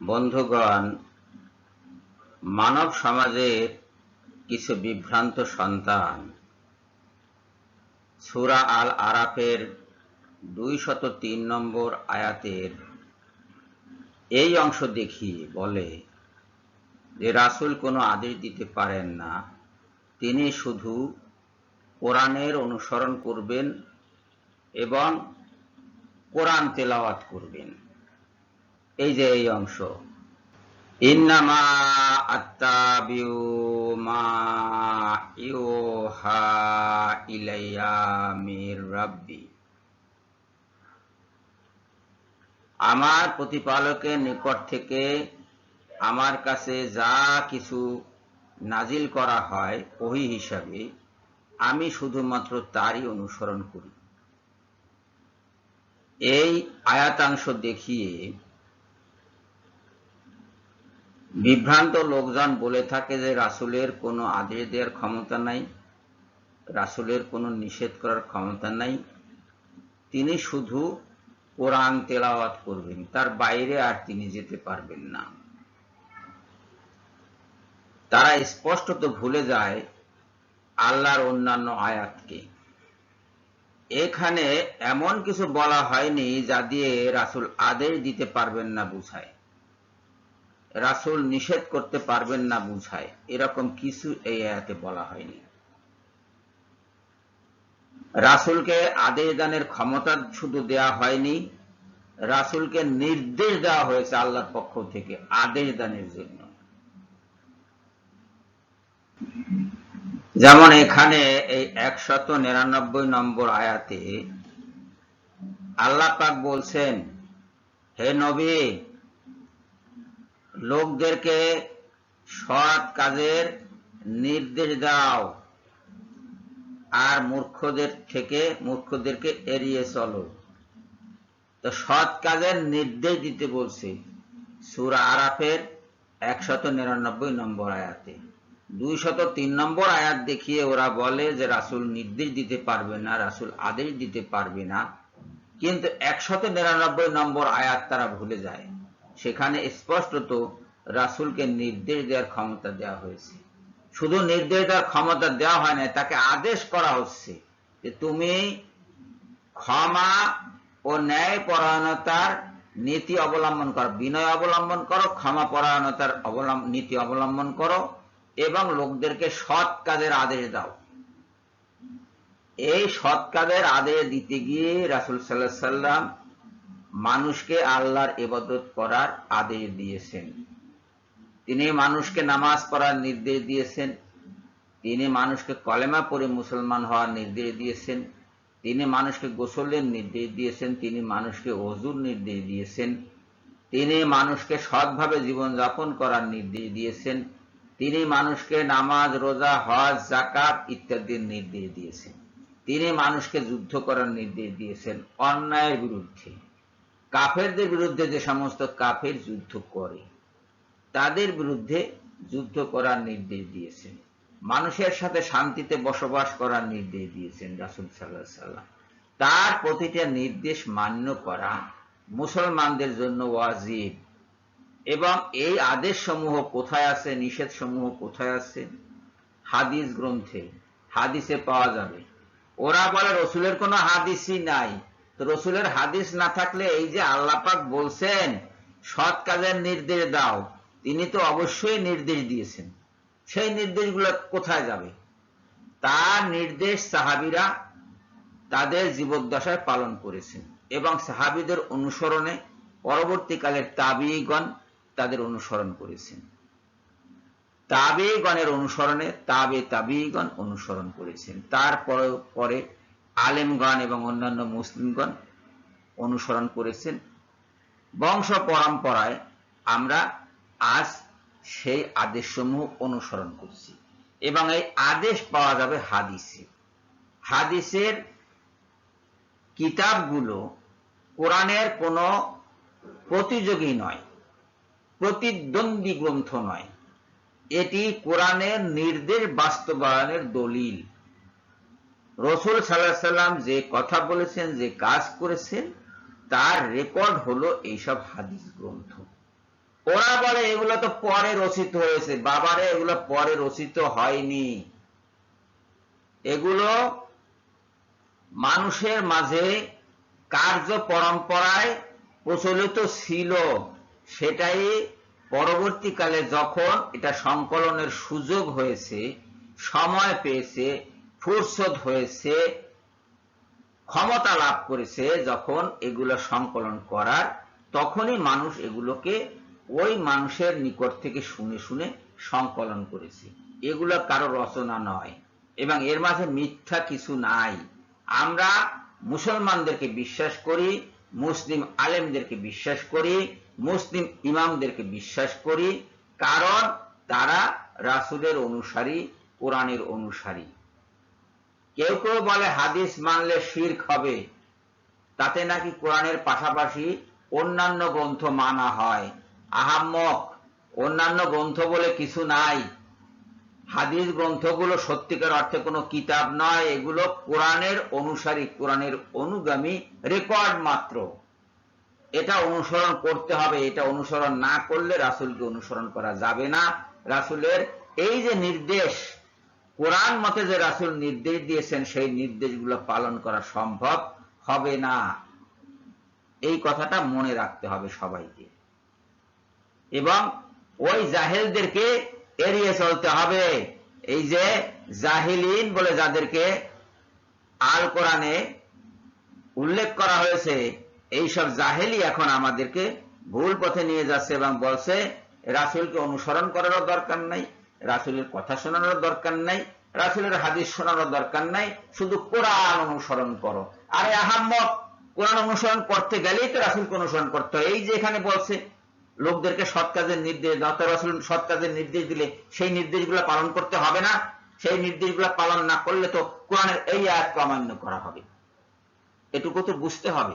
বন্ধুগণ, মানব সমাজের কিছু বিভ্রান্ত সন্তান। সুরা আল আরাফের দুই নম্বর আয়াতের এই অংশ দেখি বলে যে রাসুল কোনো আদেশ দিতে পারেন না, তিনি শুধু কোরআনের অনুসরণ করবেন এবং কোরআন তেলাওয়াত করবেন। এই যে এই অংশ। ইন্নামা আত্তাবিউ মা ইউহা ইলাইয়া মির রাব্বি। আমার প্রতিপালকের নিকট থেকে আমার কাছে যা কিছু নাজিল করা হয় ওহি হিসাবে আমি শুধুমাত্র তারই অনুসরণ করি। এই আয়াতাংশ দেখিয়ে বিভ্রান্ত লোকজন বলে থাকে যে রাসুলের কোনো আদেশ দেওয়ার ক্ষমতা নাই, রাসুলের কোনো নিষেধ করার ক্ষমতা নাই। তিনি শুধু কোরআন তেলাওয়াত করবেন, তার বাইরে আর তিনি যেতে পারবেন না। তারা স্পষ্টত ভুলে যায় আল্লাহর অন্যান্য আয়াতকে। এখানে এমন কিছু বলা হয়নি যা দিয়ে রাসুল আদেশ দিতে পারবেন না বুঝায়। রাসুল নিষেধ করতে পারবেন না বুঝায়। এরকম কিছু এই আয়াতে বলা হয়নি। রাসুলকে আদেশ দানের ক্ষমতা শুধু দেয়া হয়নি, রাসুলকে নির্দেশ দেওয়া হয়েছে আল্লাহর পক্ষ থেকে আদেশ দানের জন্য। যেমন এখানে এই একশত নিরানব্বই নম্বর আয়াতে আল্লাহ পাক বলছেন, হে নবী, লোকদেরকে সৎ কাজের নির্দেশ দাও আর মূর্খদের থেকে, মূর্খদেরকে এড়িয়ে চলো। তো সৎ কাজের নির্দেশ দিতে বলছে সুরা আরাফের একশত নিরানব্বই নম্বর আয়াতে। দুই শত তিন নম্বর আয়াত দেখিয়ে ওরা বলে যে রাসুল নির্দেশ দিতে পারবে না, রাসুল আদেশ দিতে পারবে না। কিন্তু একশত নিরানব্বই নম্বর আয়াত তারা ভুলে যায়। সেখানে স্পষ্টত রাসুলকে নির্দেশ দেওয়ার ক্ষমতা দেওয়া হয়েছে। শুধু নির্দেশ দেওয়ার ক্ষমতা দেওয়া হয় না তাকে আদেশ করা হচ্ছে যে তুমি ক্ষমা ও ন্যায় পরায়ণতার নীতি অবলম্বন করো, বিনয় অবলম্বন করো, ক্ষমা পরায়ণতার নীতি অবলম্বন করো। এবং লোকদেরকে সৎ কাজের আদেশ দাও। এই সৎ কাজের আদেশ দিতে গিয়ে রাসুল সাল্লাহ সাল্লাম মানুষকে আল্লাহর ইবাদত করার আদেশ দিয়েছেন। তিনি মানুষকে নামাজ পড়ার নির্দেশ দিয়েছেন। তিনি মানুষকে কলেমা পড়ে মুসলমান হওয়ার নির্দেশ দিয়েছেন। তিনি মানুষকে গোসলের নির্দেশ দিয়েছেন। তিনি মানুষকে অজুর নির্দেশ দিয়েছেন। তিনি মানুষকে সৎভাবে জীবনযাপন করার নির্দেশ দিয়েছেন। তিনি মানুষকে নামাজ, রোজা, হজ জাকাত ইত্যাদির নির্দেশ দিয়েছেন। তিনি মানুষকে যুদ্ধ করার নির্দেশ দিয়েছেন অন্যায়ের বিরুদ্ধে। কাফেরদের বিরুদ্ধে যে সমস্ত কাফের যুদ্ধ করে, তাদের বিরুদ্ধে যুদ্ধ করার নির্দেশ দিয়েছেন। মানুষের সাথে শান্তিতে বসবাস করার নির্দেশ দিয়েছেন রাসুল সাল্লাহ সাল্লাম তার প্রতিটা নির্দেশ মান্য করা মুসলমানদের জন্য ওয়াজিব। এবং এই আদেশ সমূহ কোথায় আছে নিষেধ সমূহ কোথায় আছে? হাদিস গ্রন্থে, হাদিসে পাওয়া যাবে। ওরা বলে, রসুলের কোনো হাদিসই নাই। তো রসুলের হাদিস না থাকলে এই যে আল্লাপাক বলছেন, সৎ কাজের নির্দেশ দাও, তিনি তো অবশ্যই নির্দেশ দিয়েছেন। সেই নির্দেশগুলো কোথায় যাবে? তার নির্দেশ সাহাবিরা তাদের জীবদ্দশায় পালন করেছেন এবং সাহাবিদের অনুসরণে পরবর্তীকালের তাবিগণ তাদের অনুসরণ করেছেন। তাবেগণের অনুসরণে তাবে তাবিগণ অনুসরণ করেছেন। তারপরে পরে আলেমগণ এবং অন্যান্য মুসলিমগণ অনুসরণ করেছেন। বংশ পরম্পরায় আমরা আজ সেই আদেশসমূহ অনুসরণ করছি এবং এই আদেশ পাওয়া যাবে হাদিসে। হাদিসের কিতাবগুলো কোরআনের কোনো প্রতিযোগী নয়। প্রতিদ্বন্দ্বী গ্রন্থ নয়। এটি কোরআনের নির্দেশ বাস্তবায়নের দলিল। রসুল সাল্লাহ সাল্লাম যে কথা বলেছেন, যে কাজ করেছেন, তার রেকর্ড হলো এইসব হাদিস গ্রন্থ। ওরা বলে, এগুলো তো পরে রচিত হয়েছে। বাবারে, এগুলো পরে রচিত হয়নি। এগুলো মানুষের মাঝে কার্য পরম্পরায় প্রচলিত ছিল। সেটাই পরবর্তীকালে যখন এটা সংকলনের সুযোগ হয়েছে, সময় পেয়েছে, ফুরসত হয়েছে, ক্ষমতা লাভ করেছে যখন এগুলো সংকলন করার, তখনই মানুষ এগুলোকে ওই মানুষের নিকট থেকে শুনে শুনে সংকলন করেছে। এগুলো কারও রচনা নয় এবং এর মাঝে মিথ্যা কিছু নাই। আমরা মুসলমানদেরকে বিশ্বাস করি, মুসলিম আলেমদেরকে বিশ্বাস করি মুসলিম ইমামদেরকে বিশ্বাস করি, কারণ তারা রাসুলের অনুসারী, কোরআনের অনুসারী। কেউ কেউ বলে হাদিস মানলে শির্ক হবে, তাতে নাকি কোরআনের পাশাপাশি অন্যান্য গ্রন্থ মানা হয়। আহাম্মক, অন্যান্য গ্রন্থ বলে কিছু নাই। হাদিস গ্রন্থগুলো সত্যিকার অর্থে কোনো কিতাব নয়, এগুলো কোরআনের অনুসারী, কোরআনের অনুগামী রেকর্ড মাত্র। এটা অনুসরণ করতে হবে, এটা অনুসরণ না করলে রাসুলকে অনুসরণ করা যাবে না। রাসুলের এই যে নির্দেশ, কোরআন মতে যে রাসুল নির্দেশ দিয়েছেন, সেই নির্দেশগুলো পালন করা সম্ভব হবে না। এই কথাটা মনে রাখতে হবে সবাইকে। এবং ওই জাহেলদেরকে এড়িয়ে চলতে হবে। এই যে জাহিলিন বলে যাদেরকে আল কোরআনে উল্লেখ করা হয়েছে এইসব জাহেলি এখন আমাদেরকে ভুল পথে নিয়ে যাচ্ছে এবং বলছে, রাসুলকে অনুসরণ করারও দরকার নাই, রাসুলের কথা শোনানোর দরকার নাই, রাসুলের হাদিস শোনানোর দরকার নাই, শুধু কোরআন অনুসরণ করো। আরে আহাম্মক, কোরআন অনুসরণ করতে গেলেই তো রাসুলকে অনুসরণ করতে হয়। এই যে এখানে বলছে, লোকদেরকে সৎ কাজের নির্দেশ দাও, তো রাসুল সৎ কাজের নির্দেশ দিলে সেই নির্দেশগুলো পালন করতে হবে না। সেই নির্দেশগুলো পালন না করলে তো কোরআনের এই আয়াতকে অমান্য করা হবে। এটুকু তো বুঝতে হবে।